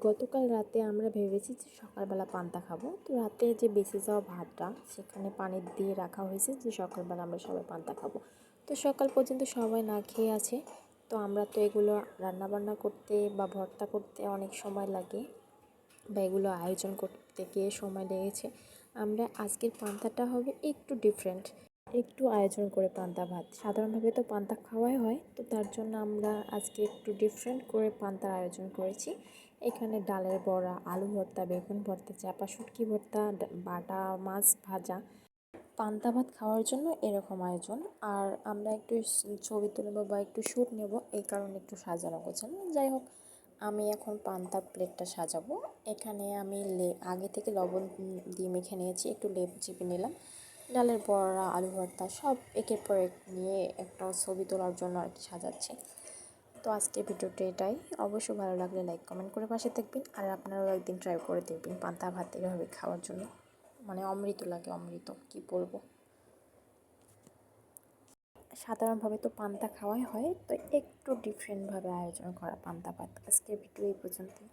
গতকাল রাতে আমরা ভেবেছি যে সকালবেলা পান্তা খাব। তো রাতে যে বেঁচে যাওয়া ভাতটা, সেখানে পানি দিয়ে রাখা হয়েছে যে সকালবেলা আমরা সবাই পান্তা খাব। তো সকাল পর্যন্ত সবাই না খেয়ে আছে। তো আমরা তো এগুলো রান্নাবান্না করতে বা ভর্তা করতে অনেক সময় লাগে বা এগুলো আয়োজন করতে গিয়ে সময় লেগেছে। আমরা আজকের পান্তাটা হবে একটু ডিফারেন্ট একটু আয়োজন করে পান্তা ভাত। সাধারণভাবে তো পান্তা খাওয়াই হয়। তো তার জন্য আমরা আজকে একটু ডিফারেন্ট করে পান্তার আয়োজন করেছি। এখানে ডালের বড়া, আলু ভর্তা, বেগুন ভর্তা, চাপা শুটকি ভর্তা বাটা, মাছ ভাজা। পান্তা ভাত খাওয়ার জন্য এরকম আয়োজন। আর আমরা একটু ছবি তুলব বা একটু শ্যুট নেব, এই কারণে একটু সাজানো গোছানো। যাই হোক, আমি এখন পান্তার প্লেটটা সাজাবো। এখানে আমি লে, আগে থেকে লবণ দিয়ে মেখে নিয়েছি, একটু লেবু চিপে নিলাম। ডালের বড়া, আলু ভর্তা সব একের পর এক নিয়ে একটা ছবি তোলার জন্য আর কি সাজাচ্ছি। তো আজকে ভিডিওটি এটাই। অবশ্যই ভালো লাগলে লাইক কমেন্ট করে পাশে থাকবেন। আর আপনারাও একদিন ট্রাই করে দেখবেন পান্তা ভাত এভাবে খাওয়ার জন্য। মানে অমৃত লাগে, অমৃত, কি বলব? সাধারণভাবে তো পান্তা খাওয়াই হয়, তো একটু ডিফারেন্টভাবে আয়োজন করা পান্তা ভাত। আজকের ভিডিও এই পর্যন্তই।